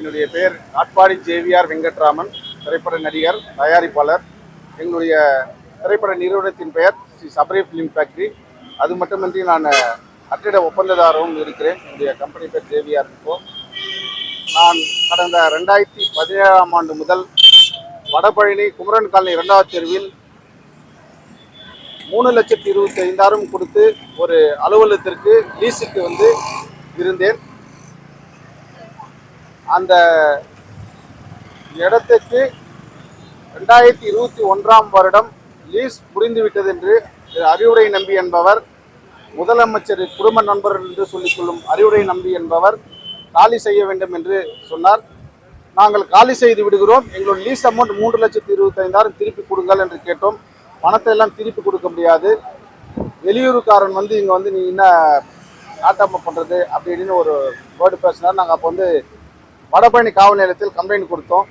என்னுடைய பெயர் காட்பாடி ஜேவிஆர் வெங்கட்ராமன் திரைப்பட நடிகர் தயாரிப்பாளர். எங்களுடைய திரைப்பட நிறுவனத்தின் பெயர் ஸ்ரீ சபரி ஃபிலிம் ஃபேக்டரி அது மட்டுமின்றி நான் கட்டிட ஒப்பந்ததாரவும் இருக்கிறேன். என்னுடைய கம்பெனி பேர் ஜேவிஆர் இப்போ. நான் கடந்த ரெண்டாயிரத்தி பதினேழாம் ஆண்டு முதல் வடபழனி குமரன் காலனி இரண்டாவது தெருவில் மூணு லட்சத்தி இருபத்தி ஐந்தாயிரம் கொடுத்து ஒரு அலுவலகத்திற்கு லீஸுக்கு வந்து இருந்தேன். அந்த இடத்துக்கு ரெண்டாயிரத்தி இருபத்தி ஒன்றாம் வருடம் லீஸ் முடிந்துவிட்டது என்று அறிவுரை நம்பி என்பவர் முதலமைச்சர் குடும்ப நண்பர் என்று சொல்லிக் கொள்ளும் அறிவுரை நம்பி என்பவர் காலி செய்ய வேண்டும் என்று சொன்னார். நாங்கள் காலி செய்து விடுகிறோம். எங்களோட லீஸ் அமௌண்ட் மூன்று லட்சத்தி இருபத்தைந்தாயிரம் திருப்பி கொடுங்கள் என்று கேட்டோம். பணத்தை எல்லாம் திருப்பி கொடுக்க முடியாது. வெளியூருக்காரன் வந்து இங்கே வந்து நீ என்ன நாட்டாம பண்ணுறது அப்படின்னு ஒரு வேர்டு பேசினார். நாங்கள் அப்போ வந்து வடபழனி காவல் நிலையத்தில் கம்ப்ளைண்ட் கொடுத்தோம்.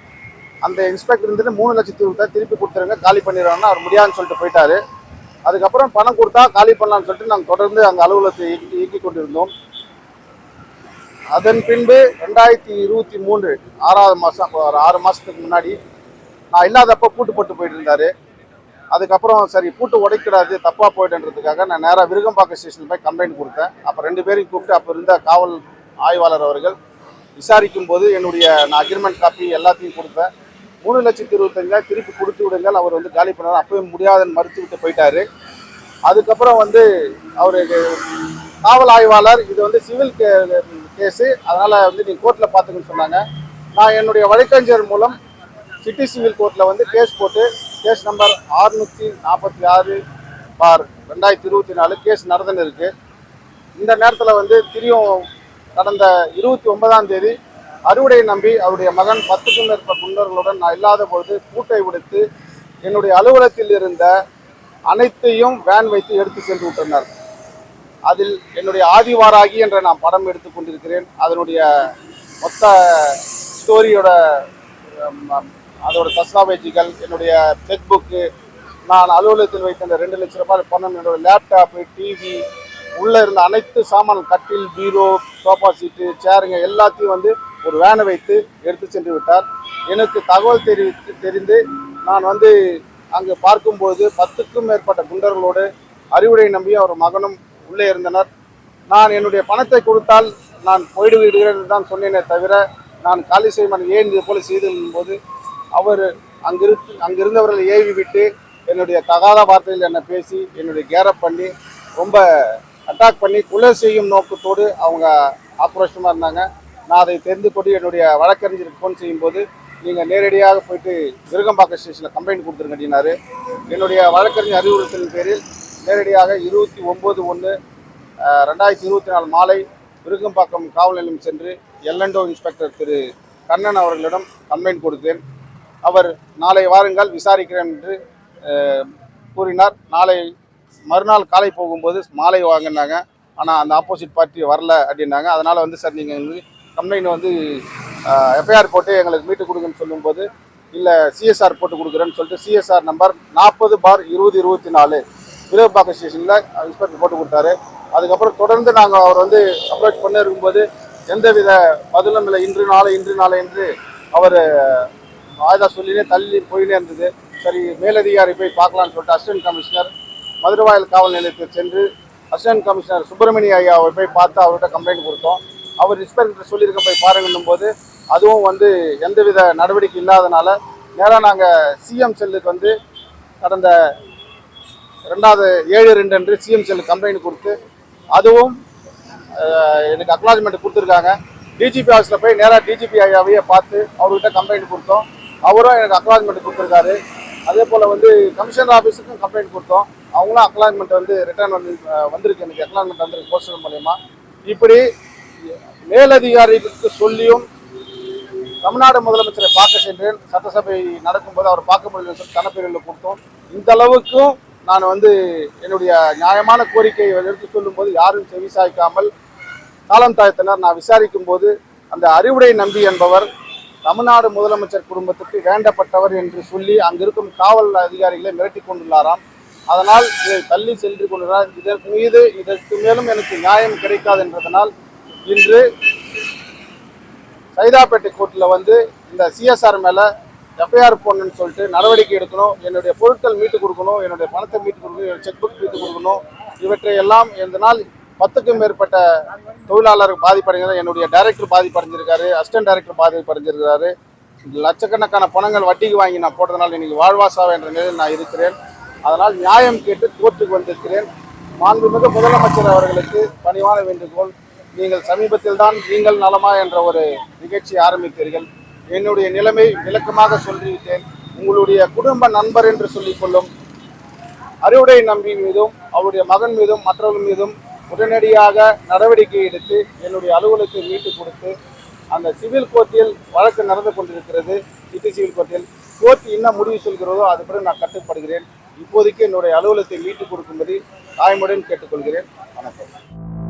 அந்த இன்ஸ்பெக்டர் இருந்துட்டு மூணு லட்சத்தி இருபத்தாயிரம் திருப்பி கொடுத்துருங்க காலி பண்ணிடுவாங்கன்னா அவர் முடியாதுன்னு சொல்லிட்டு போயிட்டாரு. அதுக்கப்புறம் பணம் கொடுத்தா காலி பண்ணலாம்னு சொல்லிட்டு நாங்கள் தொடர்ந்து அந்த அலுவலகத்தை இயக்கி இயக்கி கொண்டிருந்தோம். அதன் பின்பு ரெண்டாயிரத்தி இருபத்தி மூன்று ஆறாவது மாதம் ஒரு ஆறு மாதத்துக்கு முன்னாடி நான் இல்லாதப்போ பூட்டு போட்டு போயிட்டு இருந்தார் அதுக்கப்புறம் சரி பூட்டு உடைக்கூடாது தப்பாக போயிட்டுன்றதுக்காக நான் நேராக விருகம்பாக்கம் ஸ்டேஷன் போய் கம்ப்ளைண்ட் கொடுத்தேன். அப்போ ரெண்டு பேரையும் கூப்பிட்டு அப்போ இருந்த காவல் ஆய்வாளர் அவர்கள் விசாரிக்கும் போது என்னுடைய நான் அக்ரிமெண்ட் காப்பி எல்லாத்தையும் கொடுத்தேன் மூணு லட்சத்தி இருபத்தஞ்சாயிரம் திருப்பி கொடுத்து விடுங்கள். அவர் வந்து காலி பண்ணார். அப்பயும் முடியாதுன்னு மறுத்து விட்டு போயிட்டாரு. அதுக்கப்புறம் வந்து அவருக்கு காவல் ஆய்வாளர் இது வந்து சிவில் கே கேஸு அதனால் வந்து நீங்கள் கோர்ட்டில் பார்த்துக்கன்னு சொன்னாங்க. நான் என்னுடைய வழக்கறிஞர் மூலம் சிட்டி சிவில் கோர்ட்டில் வந்து கேஸ் போட்டு கேஸ் நம்பர் ஆறுநூற்றி நாற்பத்தி ஆறு பார் ரெண்டாயிரத்தி இருபத்தி நாலு கேஸ் நடந்துன்னு இருக்குது இந்த நேரத்தில் வந்து திரியும் கடந்த இருபத்தி ஒன்பதாம் தேதி அறுவடை நம்பி அவருடைய மகன் பத்துக்கும் மேற்பட்ட குண்டர்களுடன் நான் இல்லாத பொழுது கூட்டை விடுத்து என்னுடைய அலுவலகத்தில் இருந்த அனைத்தையும் வேன் வைத்து எடுத்து சென்று விட்டனர். அதில் என்னுடைய ஆதிவாராகி என்ற நான் படம் எடுத்து கொண்டிருக்கிறேன். அதனுடைய மொத்த ஸ்டோரியோட அதோட தஸ்தாவேஜிகள் என்னுடைய செக் புக்கு நான் அலுவலகத்தில் வைத்த அந்த ரெண்டு லட்ச ரூபாய் பணம் என்னோட லேப்டாப்பு டிவி உள்ளே இருந்த அனைத்து சாமான் கட்டில் பீரோ சோஃபா சீட்டு சேருங்க எல்லாத்தையும் வந்து ஒரு வேனை வைத்து எடுத்து சென்று விட்டார். எனக்கு தகவல் தெரிவித்து தெரிந்து நான் வந்து அங்கு பார்க்கும்போது பத்துக்கும் மேற்பட்ட குண்டர்களோடு அறிவுரை நம்பி அவர் மகனும் உள்ளே இருந்தனர். நான் என்னுடைய பணத்தை கொடுத்தால் நான் போயிடு விடுகிறேன் என்று தான் சொன்னேனே தவிர நான் காலி செய்வன் ஏன் இது போல செய்து போது அவர் அங்கிரு அங்கிருந்தவர்களை ஏவி விட்டு என்னுடைய தகாத வார்த்தையில் என்னை பேசி என்னுடைய கேரப் பண்ணி ரொம்ப அட்டாக் பண்ணி கொலை செய்யும் நோக்கத்தோடு அவங்க ஆக்ரோஷமாக இருந்தாங்க. நான் அதை தெரிந்து கொண்டு என்னுடைய வழக்கறிஞருக்கு ஃபோன் செய்யும்போது நீங்கள் நேரடியாக போயிட்டு விருகம்பாக்கம் ஸ்டேஷனில் கம்ப்ளைண்ட் கொடுத்துருங்க அப்படின்னாரு. என்னுடைய வழக்கறிஞர் அறிவுறுத்தலின் பேரில் நேரடியாக இருபத்தி ஒம்பது ஒன்று ரெண்டாயிரத்தி இருபத்தி நாலு மாலை விருகம்பாக்கம் காவல் நிலையம் சென்று எல்என்டோ இன்ஸ்பெக்டர் திரு. கண்ணன் அவர்களிடம் கம்ப்ளைண்ட் கொடுத்தேன். அவர் நாளை வாருங்கள் விசாரிக்கிறேன் என்று கூறினார். நாளை மறுநாள் காலை போகும்போது மாலை வாங்கினாங்க. ஆனால் அந்த ஆப்போசிட் பார்ட்டி வரல அப்படின்னாங்க. அதனால் வந்து சார் நீங்கள் கம்ப்ளைண்ட் வந்து எஃப்ஐஆர் போட்டு எங்களுக்கு மீட்டு கொடுங்கன்னு சொல்லும்போது இல்லை சிஎஸ்ஆர் போட்டு கொடுக்குறேன்னு சொல்லிட்டு சிஎஸ்ஆர் நம்பர் நாற்பது பார் இருபது இருபத்தி நாலு விருகம்பாக்கம் ஸ்டேஷனில் இன்ஸ்பெக்டர் போட்டு கொடுத்தாரு. அதுக்கப்புறம் தொடர்ந்து நாங்கள் அவர் வந்து அப்ரோச் பண்ண இருக்கும்போது எந்தவித பதிலும் இல்லை. இன்று நாளை இன்று நாளை என்று அவர் ஆயுதா சொல்லினே தள்ளி போயினே இருந்தது. சரி மேலதிகாரி போய் பார்க்கலாம்னு சொல்லிட்டு அசிஸ்டன்ட் கமிஷனர் மதுரவாயல் காவல் நிலையத்தில் சென்று அசிஸ்டன்ட் கமிஷனர் சுப்பிரமணிய ஐயா அவர் போய் பார்த்து அவர்கிட்ட கம்ப்ளைண்ட் கொடுத்தோம். அவர் இன்ஸ்பெக்டர் சொல்லியிருக்க போய் பாருங்கன்னும் போது அதுவும் வந்து எந்தவித நடவடிக்கை இல்லாதனால நேராக நாங்கள் சிஎம் செல்லுக்கு வந்து கடந்த ரெண்டாவது ஏழு ரெண்டு அன்று சிஎம் செல்லுக்கு கம்ப்ளைண்ட் கொடுத்து அதுவும் எனக்கு அக்னாலஜ்மெண்ட் கொடுத்துருக்காங்க. டிஜிபி ஆஃபீஸில் போய் நேராக டிஜிபி ஐயாவையே பார்த்து அவர்கிட்ட கம்ப்ளைண்ட் கொடுத்தோம். அவரும் எனக்கு அக்னாலஜ்மெண்ட் கொடுத்துருக்காரு. அதே போல் வந்து கமிஷனர் ஆஃபீஸுக்கும் கம்ப்ளைண்ட் கொடுத்தோம். அவங்களும் அக்லாயின்மெண்ட் வந்து ரிட்டர்ன் வந்து வந்திருக்கு. எனக்கு அக்னாலஜ்மெண்ட் வந்திருக்கு போஸ்டர் மூலயமா. இப்படி மேலதிகாரிகளுக்கு சொல்லியும் தமிழ்நாடு முதலமைச்சரை பார்க்க சென்றேன். சட்டசபை நடக்கும்போது அவர் பார்க்க முடியல சொல்லி தனப்பேரில் கொடுத்தோம். இந்த அளவுக்கும் நான் வந்து என்னுடைய நியாயமான கோரிக்கையை எடுத்து சொல்லும்போது யாரும் செவிசாய்க்காமல் காலம் தாழ்த்தினர். நான் விசாரிக்கும் போது அந்த அறிவுடை நம்பி என்பவர் தமிழ்நாடு முதலமைச்சர் குடும்பத்துக்கு வேண்டப்பட்டவர் என்று சொல்லி அங்கிருக்கும் காவல் அதிகாரிகளை மிரட்டி கொண்டுள்ளாராம். அதனால் இதை தள்ளி சென்று கொண்டுள்ளார். இதற்கு மீது இதற்கு மேலும் எனக்கு நியாயம் கிடைக்காது என்றதனால் இன்று சைதாப்பேட்டை கோர்ட்டில் வந்து இந்த சிஎஸ்ஆர் மேலே எஃப்ஐஆர் போடணும்னு சொல்லிட்டு நடவடிக்கை எடுக்கணும். என்னுடைய பொருட்கள் மீட்டு கொடுக்கணும். என்னுடைய பணத்தை மீட்டு கொடுக்கணும். என்னுடைய செக் புக் மீட்டு கொடுக்கணும். இவற்றை எல்லாம் இந்த நாள் பத்துக்கும் மேற்பட்ட தொழிலாளர் பாதிப்படைஞ்சார் என்னுடைய டைரக்டர் பாதிப்படைஞ்சிருக்காரு அசிஸ்டன்ட் டைரக்டர் பாதிப்படைஞ்சிருக்காரு லட்சக்கணக்கான பணங்கள் வட்டிக்கு வாங்கி நான் போட்டதனால் இன்னைக்கு வாழ்வாசாவ என்ற நிலையில் நான் இருக்கிறேன். அதனால் நியாயம் கேட்டு கோர்ட்டுக்கு வந்திருக்கிறேன். மாண்புமிகு முதலமைச்சர் அவர்களுக்கு பணிவான வேண்டுகோள் நீங்கள் சமீபத்தில் தான் நீங்கள் நலமா என்ற ஒரு நிகழ்ச்சி ஆரம்பித்தீர்கள். என்னுடைய நிலைமை விளக்கமாக சொல்லிவிட்டேன். உங்களுடைய குடும்ப நண்பர் என்று சொல்லிக்கொள்ளும் அறுவடை நம்பி மீதும் அவருடைய மகன் மீதும் மற்றவர்கள் மீதும் உடனடியாக நடவடிக்கை எடுத்து என்னுடைய அலுவலகத்தை மீட்டு கொடுத்து அந்த சிவில் கோர்ட்டில் வழக்கு நடந்து கொண்டிருக்கிறது. சிட்டி சிவில் கோர்ட்டில் கோர்ட் என்ன முடிவு சொல்கிறதோ அது பிறகு நான் கட்டுப்படுகிறேன். இப்போதைக்கு என்னுடைய அலுவலகத்தை மீட்டுக் கொடுக்கும்படி தாய்மொழின்னு கேட்டுக்கொள்கிறேன். வணக்கம்.